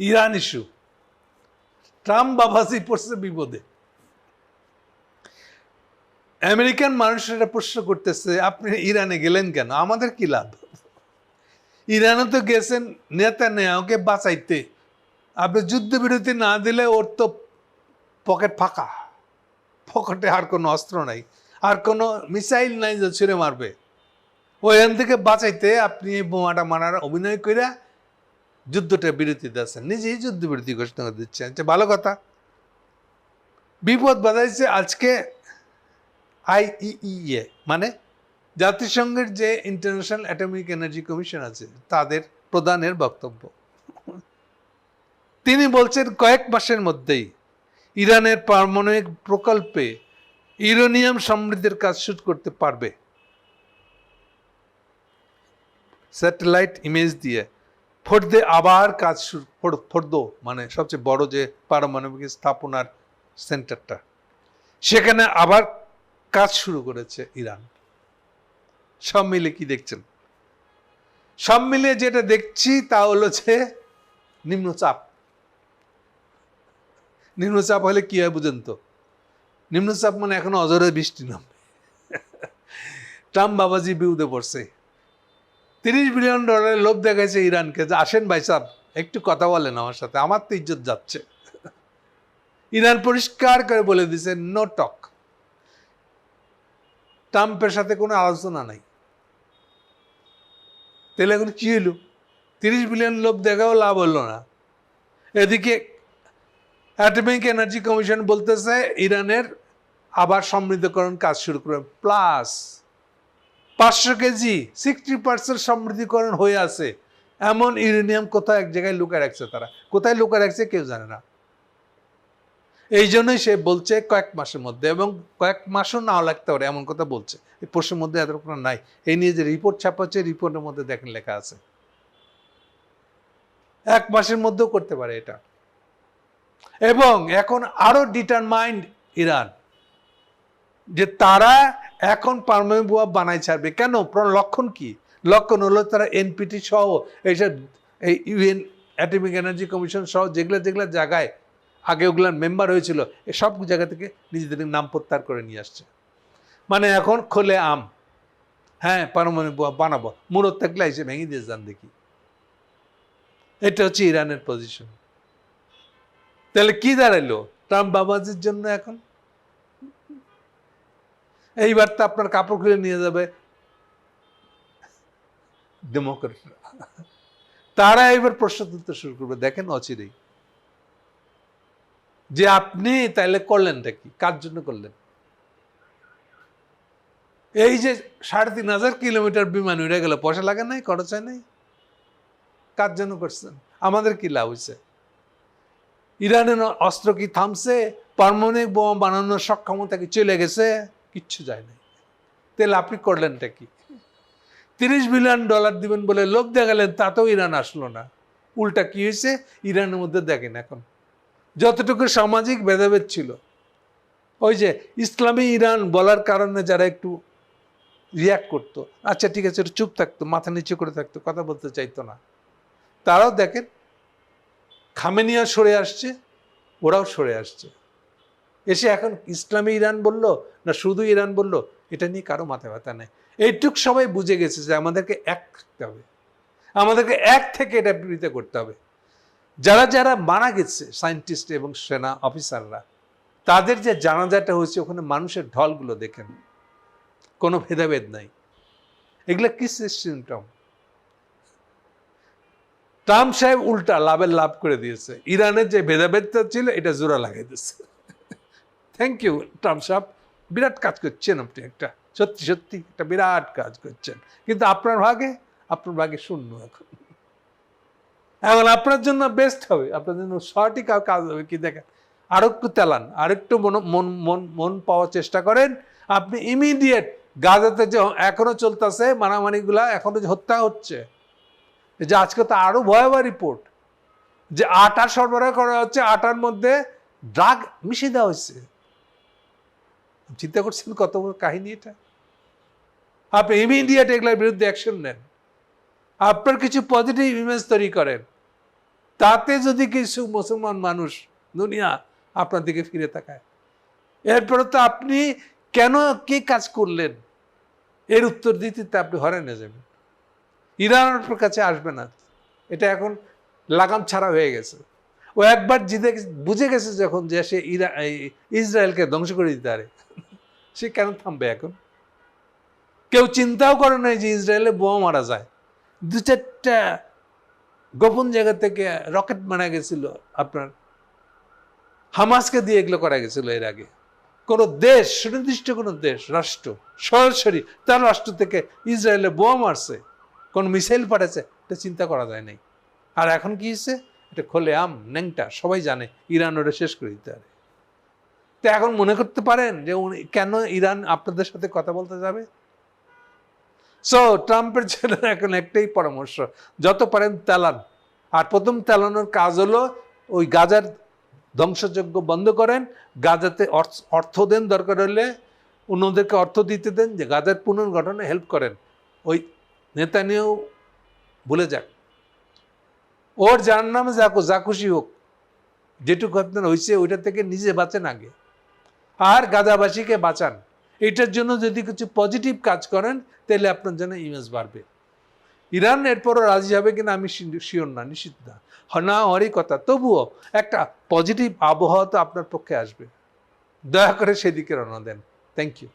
Iran issue. Trump বাবাজি পড়ছে বিপদে। আমেরিকান মানুষেরা প্রশ্ন করতেছে, আপনি ইরানে গেলেন কেন? আমাদের কি লাভ? ইরানে তো গেছেন নেতা নেয়াকে বাঁচাইতে। আপনি যুদ্ধবিরতি না দিলে ওর তো পকেট ফাঁকা। পকেটে আর কোনো অস্ত্র নাই, আর কোনো মিসাইল নাই যে ছুঁড়ে মারবে। ওইখান থেকে বাঁচাইতে আপনি এই বোমাটা মারার অভিনয় করে যুদ্ধটা বিরতি দিচ্ছেন নিজেই যুদ্ধ যুদ্ধবিরতি ঘোষণা দিচ্ছেন। আচ্ছা ভালো কথা। বিপদ বাধাইছে আজকে আইইএ মানে জাতিসংঘের যে ইন্টারন্যাশনাল অ্যাটমিক এনার্জি কমিশন আছে, তাদের প্রধানের বক্তব্য। তিনি বলছেন, কয়েক মাসের মধ্যেই ইরানের পারমাণবিক প্রকল্পে ইউরেনিয়াম সমৃদ্ধির কাজ শুরু করতে পারবে। স্যাটেলাইট ইমেজ দিয়ে ফোর্দে আবার কাজ শুরু, ফোর- মানে সবচেয়ে বড় যে পারমাণবিক স্থাপনার সেন্টারটা। সেখানে আবার কাজ শুরু করেছে ইরান। সব মিলে কি দেখছেন? সব মিলে যেটা দেখছি তা হলো যে নিম্নচাপ। নিম্নচাপ হলে কি হয় বুঝেন তো? নিম্নচাপ মানে এখন অজরে বৃষ্টি নামবে ট্রাম্প বাবাজি বিউদে পড়ছে। তিরিশ বিলিয়ন ডলারের লোভ দেখাইছে ইরানকে যে, আসেন ভাই সাহেব, একটু কথা বলেন আমার সাথে, আমার তো ইজ্জত যাচ্ছে। ইরান পরিষ্কার করে বলে দিছে নো টক ট্রাম্পের সাথে কোনো আলোচনা নাই। তাহলে এখন কি হলো তিরিশ বিলিয়ন লোভ দেখাও লাভ হলো না। এদিকে অ্যাটমিক এনার্জি কমিশন বলতেছে, ইরানের আবার সমৃদ্ধকরণ কাজ শুরু করবে। প্লাস পাঁচশো কেজি সিক্সটি পার্সেন্ট সমৃদ্ধিকরণ হয়ে আছে। এমন ইউরেনিয়াম কোথায় এক জায়গায় লুকায় রাখছে তারা? কোথায় লুকায় রাখছে কেউ জানে না। এই জন্যই সে বলছে কয়েক মাসের মধ্যে এবং কয়েক মাসও নাও লাগতে পারে, এমন কথা বলছে। এই প্রশ্নের মধ্যে এত কোনো নাই। এই নিয়ে যে রিপোর্ট ছাপাচ্ছে রিপোর্টের মধ্যে দেখেন লেখা আছে। এক মাসের মধ্যেও করতে পারে এটা। এবং এখন আরও ডিটারমাইন্ড ইরান। যে তারা এখন পারমাণবিক বোমা বানাই ছাড়বে। কেন? লক্ষণ কি? লক্ষণ হলো তারা এনপিটি সহ এইসব এই ইউএন অ্যাটমিক এনার্জি কমিশন সহ যেগুলো যেগুলো জায়গায় আগে ওগুলার মেম্বার হয়েছিল সব জায়গা থেকে নিজেদের নাম প্রত্যাহার করে নিয়ে আসছে। মানে এখন খোলে আম। হ্যাঁ পারমাণবিক বোমা বানাবো। মুরত থাকলে এসে ভেঙে দিয়ে যান দেখি। এটা হচ্ছে ইরানের পজিশন তাহলে কি দাঁড়াইলো? ট্রাম্প বাবাজির জন্য এখন? এইবার তো আপনার কাপড় খুলে নিয়ে যাবে। ডেমোক্রেট তারা এবার প্রশ্ন তুলতে শুরু করবে। দেখেন অচিরেই। যে আপনি তাইলে করলেনটা কি? কার জন্য করলেন? এই যে সাড়ে তিন হাজার কিলোমিটার বিমান উড়ে গেল পয়সা লাগে নাই? খরচ হয় নাই? কার জন্য করছেন? আমাদের কি লাভ হয়েছে ইরানের অস্ত্র কি থামছে? পারমাণবিক বোমা বানানোর সক্ষমতা কি চলে গেছে? কিচ্ছু যায় নাই। তাহলে আপনি করলেনটা কি? তিরিশ বিলিয়ন ডলার দিবেন বলে লোক দেখালেন, তাতেও ইরান আসলো না। উল্টা কি হয়েছে? ইরানের মধ্যে দেখেন এখন। যতটুকু সামাজিক ভেদাভেদ ছিল। ওই যে ইসলামী ইরান বলার কারণে যারা একটু রিয়াক্ট করতো আচ্ছা ঠিক আছে চুপ থাকতো, মাথা নিচু করে থাকতো, কথা বলতে চাইতো না। তারাও দেখেন খামেনিয়া সরে আসছে, ওরাও সরে আসছে। এসে এখন ইসলামী ইরান বলল না শুধু ইরান বলল, এটা নিয়ে কারও মাথা ব্যথা নেই। এইটুক সবাই বুঝে গেছে যে আমাদেরকে এক থাকতে হবে। আমাদেরকে এক থেকে এটা বিরোধিতা করতে হবে। যারা যারা মারা গেছে, সায়েন্টিস্ট এবং সেনা অফিসাররা, তাদের যে জানাজাটা হয়েছে, ওখানে মানুষের ঢলগুলো দেখেন। কোনো ভেদাভেদ নাই। এগুলো কি সিমটম ট্রাম্প সাহেব উল্টা লাভের লাভ করে দিয়েছে। ইরানের যে ভেদাভেদটা ছিল, এটা জোড়া লাগাই দিয়েছে। থ্যাংক ইউ ট্রাম্প সাহেব। বিরাট কাজ করছেন আপনি একটা। সত্যি সত্যি, একটা বিরাট কাজ করছেন। কিন্তু আপনার ভাগে আপনার ভাগে শূন্য এখন। এখন আপনার জন্য বেস্ট হবে। আপনার জন্য সঠিক কাজ হবে কি দেখেন। আর একটু তেলান আর একটু মন মন মন মন পাওয়ার চেষ্টা করেন। আপনি ইমিডিয়েট গাজাতে যে এখনও চলতেছে, মারামারিগুলা, এখনও যে হত্যা হচ্ছে যে আজকে তো আরও ভয়াবহ রিপোর্ট যে আটা সরবরাহ করা হচ্ছে, আটার মধ্যে ড্রাগ মিশিয়ে দেওয়া হচ্ছে চিন্তা করছেন কত বড় কাহিনী এটা? আপনি ইমিডিয়েট এগুলোর বিরুদ্ধে অ্যাকশন নেন। আপনার কিছু পজিটিভ ইমেজ তৈরি করেন। তাতে যদি কিছু মুসলমান মানুষ দুনিয়া আপনার দিকে ফিরে তাকায়। এরপরে তো আপনি কেন কি কাজ করলেন? এর উত্তর দিতে আপনি হরেনে যাবেন। ইরান আপনার কাছে আসবে না। এটা এখন লাগাম ছাড়া হয়ে গেছে। ও একবার জিতে বুঝে গেছে যখন যে সে ইরা ইসরায়েলকে ধ্বংস করে দিতে পারে। সে কেন থামবে এখন? কেউ চিন্তাও করে নাই যে ইসরায়েলে বোমা মারা যায়। দু চারটা গোপন জায়গা থেকে রকেট মারা গেছিল আপনার। হামাসকে দিয়ে এগুলো করা গেছিল এর আগে। কোন দেশ, সুনির্দিষ্ট কোনো দেশ, রাষ্ট্র, সরাসরি তার রাষ্ট্র থেকে ইসরায়েলে বোমা মারছে, কোন মিসাইল পাঠাচ্ছে, এটা চিন্তা করা যায় নাই। আর এখন কি হচ্ছে এটা খোলে আম, ন্যাংটা, সবাই জানে, ইরান ওটা শেষ করে দিতে পারে। তো এখন মনে করতে পারেন যে উনি, কেন ইরান আপনাদের সাথে কথা বলতে যাবে? সো ট্রাম্পের জন্য এখন একটাই পরামর্শ, যত পারেন তেলান। আর প্রথম তেলানোর কাজ হলো, ওই গাজার ধ্বংসযজ্ঞ বন্ধ করেন, গাজাতে অর্থ- দেন দরকার হলে অন্যদেরকে অর্থ দিতে দেন, যে গাজার পুনর্গঠনে হেল্প করেন। ওই নেতা নিয়েও ভুলে যাক। ওর যার নামে যাকো যা খুশি হোক, যেটুকু আপনার হয়েছে ওইটা থেকে নিজে বাঁচেন আগে। আর গাজাবাসীকে বাঁচান। এটার জন্য যদি কিছু পজিটিভ কাজ করেন, তাহলে আপনার জন্য ইমেজ বাড়বে। ইরান এরপরও রাজি হবে কিনা আমি শিওর না, নিশ্চিত না। হ- না হওয়ারই কথা। তবুও একটা পজিটিভ আবহাওয়া তো আপনার পক্ষে আসবে। দয়া করে সেদিকে রওনা দেন। Thank you